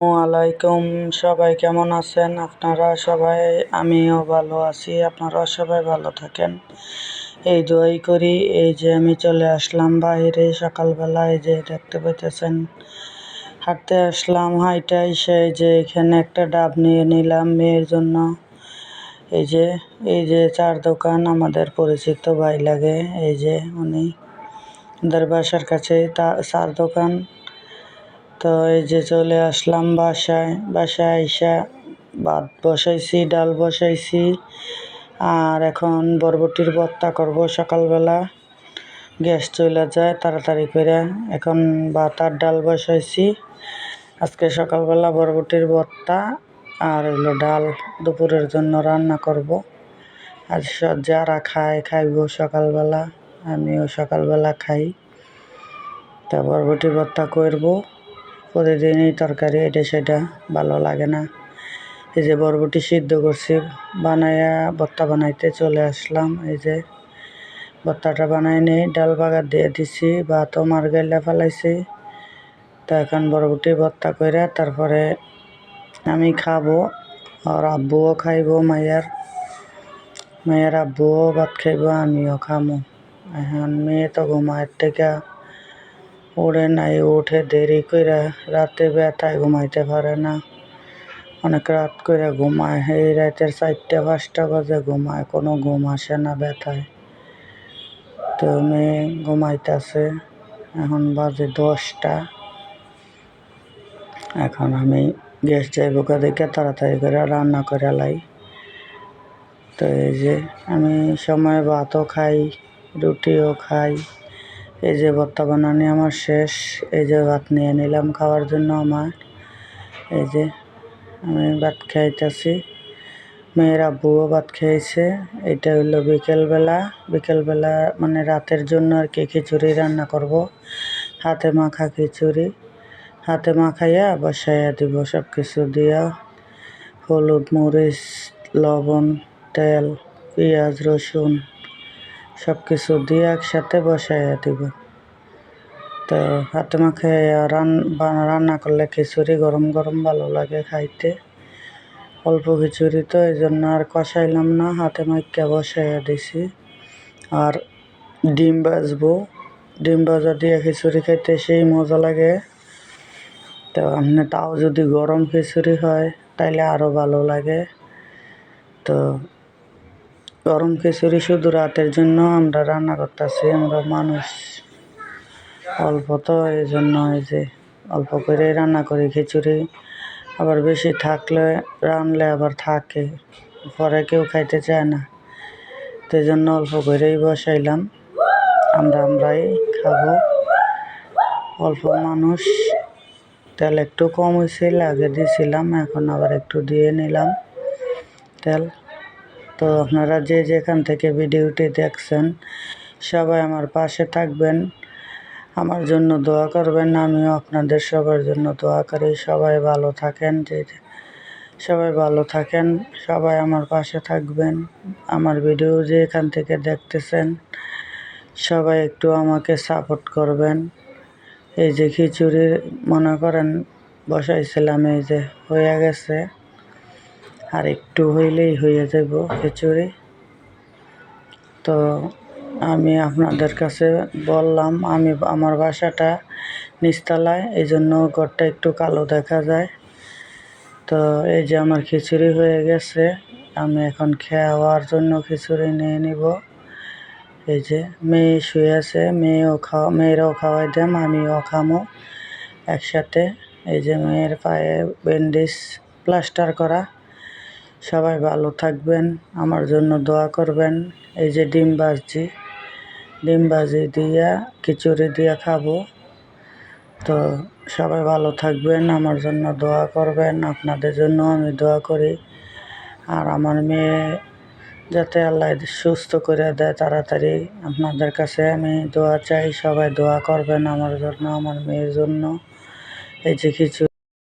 আলাইকুম সবাই কেমন আছেন? আপনারা সবাই, আমিও ভালো আছি। আপনারা সবাই ভালো থাকেন? এই দোয়াই করি, এই যে আমি চলে আসলাম বাইরে সকালবেলা, এই যে দেখতে পাইতেছেন। হাঁটতে আসলাম হাইটাই এসে যে এখানে একটা ডাব নিয়ে নিলাম মেয়ের জন্য। এই যে এই যে চার দোকান আমাদের পরিচিত ভাই লাগে, এই যে উনি। ওদের বাসার কাছে তা চার দোকান। তো এই যে চলে আসলাম বাসায় বাসায় আইসা ভাত বসাইছি, ডাল বসাইছি, আর এখন বরবটির ভর্তা করব সকালবেলা। গ্যাস চলে যায় তাড়াতাড়ি করে এখন ভাত আর ডাল বসাইছি। আজকে সকালবেলা বরবটির ভর্তা আর হলো ডাল দুপুরের জন্য রান্না করব। আর যারা খায় খাইব সকালবেলা, আমিও সকালবেলা খাই। তা বরবটি ভর্তা করব। প্রতিদিনই তরকারি, এটা সেটা ভালো লাগে না। এই যে বরবটি সিদ্ধ করছি বানাইয়া ভর্তা বানাইতে চলে আসলাম। এই যে ভর্তাটা বানাই নিই ডাল বাগার দিয়ে দিছি ভাতও মার গাইলা ফেলাইছি। তো এখন বরবটি ভর্তা করে তারপরে আমি খাব আর আব্বুও খাইব মায়ের মেয়ের আব্বুও ভাত খাইব, আমিও খামো। এখন মেয়ে তো ঘুমায় থেকে ওড়ে নাই উঠে দেরি করে রাতে ব্যথায় ঘুমাইতে পারে না। অনেক রাত করে ঘুমায়, এই রাতের চারটে, পাঁচটা বাজে ঘুমায়, কোনো ঘুম আসে না ব্যথায়। তো মেয়ে ঘুমাইতেছে, এখন বাজে দশটা। এখন আমি গ্যাস যাইব দেখে তাড়াতাড়ি করে রান্না করে লাই। তো এই যে আমি সময় ভাতও খাই, রুটিও খাই। এই যে ভর্তা বানানি আমার শেষ, এই যে ভাত নিয়ে নিলাম খাওয়ার জন্য আমার। এই যে আমি ভাত খাইতেছি। মেয়ের আব্বুও ভাত খেয়েছে। এটা হইল বিকেলবেলা। বিকেলবেলা মানে রাতের জন্য আর কি খিচুড়ি রান্না করব। হাতে মাখা খিচুড়ি। হাতে মাখাইয়া বসাইয়া দিব সব কিছু দিয়া। হলুদ মরিচ, লবণ, তেল, পেঁয়াজ, রসুন। সব কিছু দিয়ে একসাথে বসাইয়া দিব। তো হাতে মাখে রান রান্না করলে খিচুড়ি গরম গরম ভালো লাগে খাইতে। অল্প খিচুড়ি তো এই জন্য আর কষাইলাম না, হাতে মাইকা বসাইয়া দিছি। আর ডিম বাজবো ডিম ভাজা দিয়ে খিচুড়ি খাইতে সেই মজা লাগে। তো আপনি তাও যদি গরম খিচুড়ি হয়, তাইলে আরও ভালো লাগে। তো গরম খিচুড়ি শুধু রাতের জন্য আমরা রান্না করতেছি, আমরা মানুষ। অল্প তো এই জন্য এই যে অল্প করে রান্না করি খিচুড়ি। আবার বেশি থাকলে, রানলে আবার থাকে, পরে কেউ খাইতে চায় না। তো জন্য অল্প করেই বসাইলাম। আমরা আমরাই খাব। অল্প মানুষ, তেল একটু কম হয়েছিল আগে দিয়েছিলাম এখন আবার একটু দিয়ে নিলাম তেল। তো আপনারা যে যেখান থেকে ভিডিওটি দেখছেন, সবাই আমার পাশে থাকবেন। আমার জন্য দোয়া করবেন, আমিও আপনাদের সবার জন্য দোয়া করি। সবাই ভালো থাকেন, যে সবাই ভালো থাকেন, সবাই আমার পাশে থাকবেন। আমার ভিডিও যে এখান থেকে দেখতেছেন, সবাই একটু আমাকে সাপোর্ট করবেন। এই যে খিচুড়ি, মনে করেন, বসাইছিলাম, এই যে হয়ে গেছে। আর একটু হইলেই হয়ে যাব খিচুড়ি। তো আমি আপনাদের কাছে বললাম, আমি আমার বাসাটা নিচতলায় এই জন্য ঘরটা একটু কালো দেখা যায়। তো এই যে আমার খিচুড়ি হয়ে গেছে, আমি এখন খাওয়ার জন্য খিচুড়ি নিয়ে নিব। এই যে মেয়ে শুয়ে আছে, মেয়েও খাওয়া মেয়েরাও খাওয়াই দেম, আমিও খামো একসাথে। এই যে মেয়ের পায়ে ব্যান্ডেজ প্লাস্টার করা। সবাই ভালো থাকবেন, আমার জন্য দোয়া করবেন। এই যে ডিম ভাজছি ডিম ভাজি দিয়া, খিচুড়ি দিয়া খাব। তো সবাই ভালো থাকবেন, আমার জন্য দোয়া করবেন, আপনাদের জন্য আমি দোয়া করি। আর আমার মেয়ে যাতে আল্লাহ সুস্থ করে দেয় তাড়াতাড়ি, আপনাদের কাছে আমি দোয়া চাই, সবাই দোয়া করবেন আমার জন্য, আমার মেয়ের জন্য। এই যে কিছু